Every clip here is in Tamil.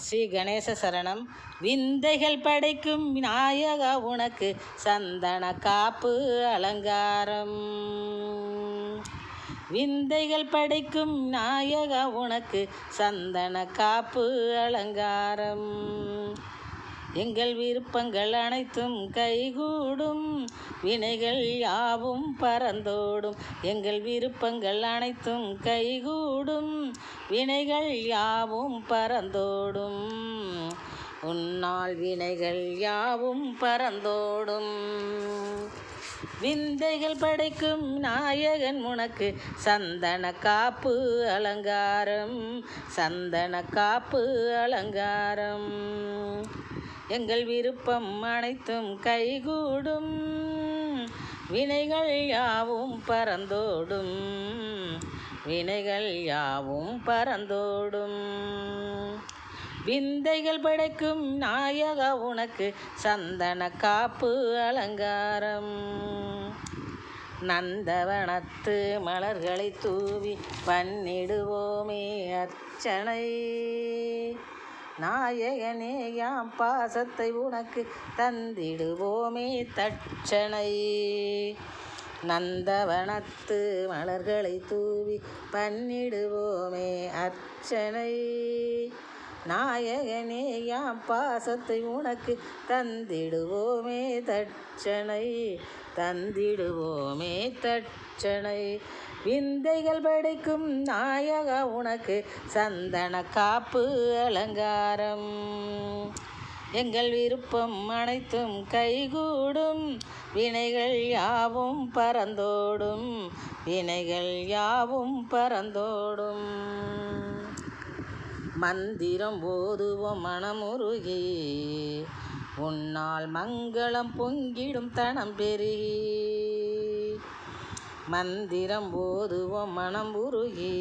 ஸ்ரீ கணேச சரணம். விந்தைகள் படைக்கும் விநாயகா உனக்கு சந்தன காப்பு அலங்காரம். விந்தைகள் படைக்கும் நாயகா உனக்கு சந்தன காப்பு அலங்காரம். எங்கள் விருப்பங்கள் அனைத்தும் கைகூடும். வினைகள் யாவும் பறந்தோடும். எங்கள் விருப்பங்கள் அனைத்தும் கைகூடும். வினைகள் யாவும் பறந்தோடும். உன்னால் வினைகள் யாவும் பறந்தோடும். விந்தைகள் படைக்கும் நாயகன் உனக்கு சந்தன காப்பு அலங்காரம். சந்தன காப்பு அலங்காரம். எங்கள் விருப்பம் அனைத்தும் கைகூடும். வினைகள் யாவும் பறந்தோடும். வினைகள் யாவும் பறந்தோடும். விந்தைகள் படைக்கும் நாயக உனக்கு சந்தன காப்பு அலங்காரம். நந்தவனத்து மலர்களை தூவி பண்ணிடுவோமே அர்ச்சனை. நாயகனே யாம் பாசத்தை உனக்கு தந்திடுவோமே தட்சணை. நந்தவனத்து மலர்களை தூவி பண்ணிடுவோமே அர்ச்சனை. நாயகனே யாம் பாசத்தை உனக்கு தந்திடுவோமே தட்சணை தந்திடுவோமே தட்சணை. விந்தைகள் படைக்கும் நாயகா உனக்கு சந்தன காப்பு அலங்காரம். எங்கள் விருப்பம் அனைத்தும் கைகூடும் வினைகள் யாவும் பறந்தோடும் வினைகள் யாவும் பறந்தோடும். மந்திரம் ஓதுவோம் மனமுருகி. உன்னால் மங்களம் பொங்கிடும் தனம் பெருகி. மந்திரம் ஓதுவோம் மனம் உருகி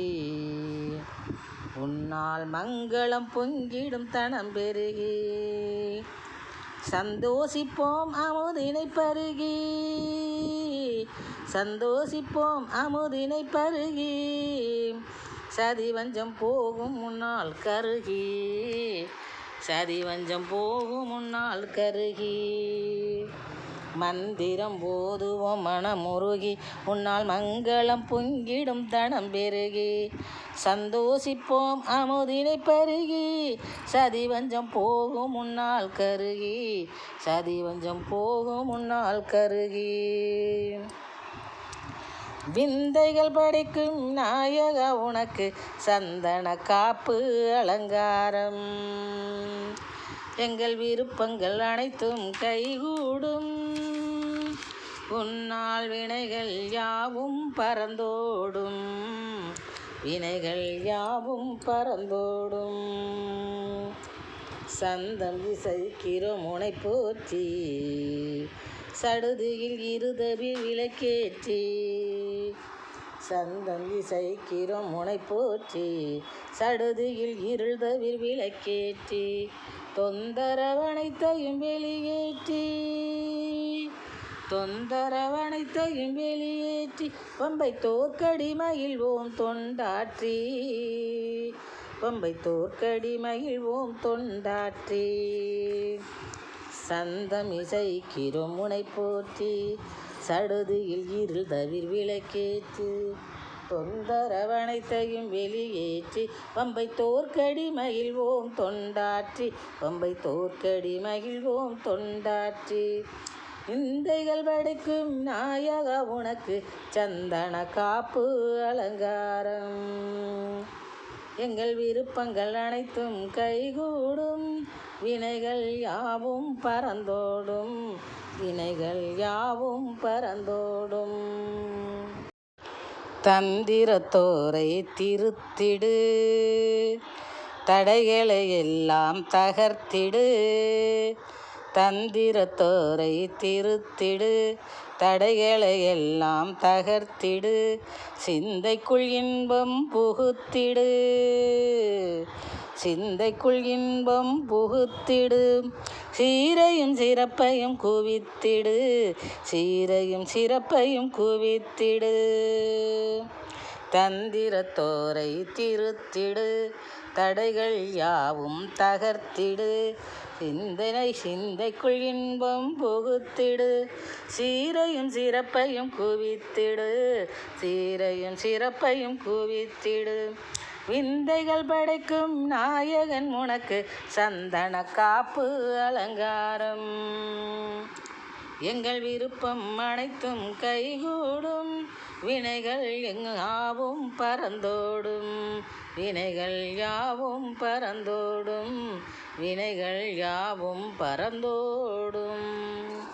உன்னால் மங்களம் பொங்கிடும் தனம் பெருகி. சந்தோஷிப்போம் அமுதினை பருகி. சந்தோஷிப்போம் அமுதினை பருகி. சதி வஞ்சம் போகும் முன்னால் கருகி. சதி வஞ்சம் போகும் முன்னால் கருகி. மந்திரம் போதுவோம் மனமுருகி. உன்னால் மங்களம் பொங்கிடும் தனம் பெருகி. சந்தோஷிப்போம் அமுதினை பருகி. சதி வஞ்சம் போகும் முன்னால் கருகி. சதி வஞ்சம் போகும் முன்னால் கருகி. விந்தைகள் படைக்கும் நாயக உனக்கு சந்தன காப்பு அலங்காரம். எங்கள் விருப்பங்கள் அனைத்தும் கைகூடும். உன்னால் வினைகள் யாவும் பறந்தோடும். வினைகள் யாவும் பறந்தோடும். சந்தம் இசைக்கிறோம் முனை போற்றி. சடுதியில் இருதவி விளக்கேற்றி சந்தம் இசைக்கிறோம் முனை போற்றி சடுதியில் இருள்தவிர் விளக்கேற்றி தொந்தரவனைத்தையும் வெளியேற்றி தொந்தரவனைத்தையும் வெளியேற்றி பம்பை தோற்கடி மகிழ்வோம் தொண்டாற்றி பம்பை தோற்கடி மகிழ்வோம் தொண்டாற்றி. சந்தம் இசைக்கிறோம் முனை போற்றி. சடுதியில் இருள் தவிர் விளக்கேற்று. தொந்தரவனைத்தையும் வெளியேற்றி. பம்பை தோற்கடி மகிழ்வோம் தொண்டாற்றி. பம்பை தோற்கடி மகிழ்வோம் தொண்டாற்றி. இந்தைகள் படைக்கும் நாயக உனக்கு சந்தன காப்பு அலங்காரம். எங்கள் விருப்பங்கள் அனைத்தும் கைகூடும். வினைகள் யாவும் பறந்தோடும். வினைகள் யாவும் பறந்தோடும். தந்திரத்தோரை திருத்திடு. தடைகளை எல்லாம் தகர்த்திடு. தந்திரத்தோரை திருத்திடு தடைகளை எல்லாம் தகர்த்திடு சிந்தைக்குள் இன்பம் புகுத்திடு. சிந்தைக்குள் இன்பம் புகுத்திடு சீரையும் சிறப்பையும் குவித்திடு சீரையும் சிறப்பையும் குவித்திடு. தந்திரத்தோரை திருத்திடு. தடைகள் யாவும் தகர்த்திடு. சிந்தனை சிந்தைக்குள் இன்பம் புகுத்திடு. சீரையும் சிறப்பையும் குவித்திடு. சீரையும் சிறப்பையும் குவித்திடு. விந்தைகள் படைக்கும் நாயகன் உனக்கு சந்தன காப்பு அலங்காரம். எங்கள் விருப்பம் அனைத்தும் கைகூடும். வினைகள் எங்காவும் பறந்தோடும். வினைகள் யாவும் பறந்தோடும். வினைகள் யாவும் பறந்தோடும்.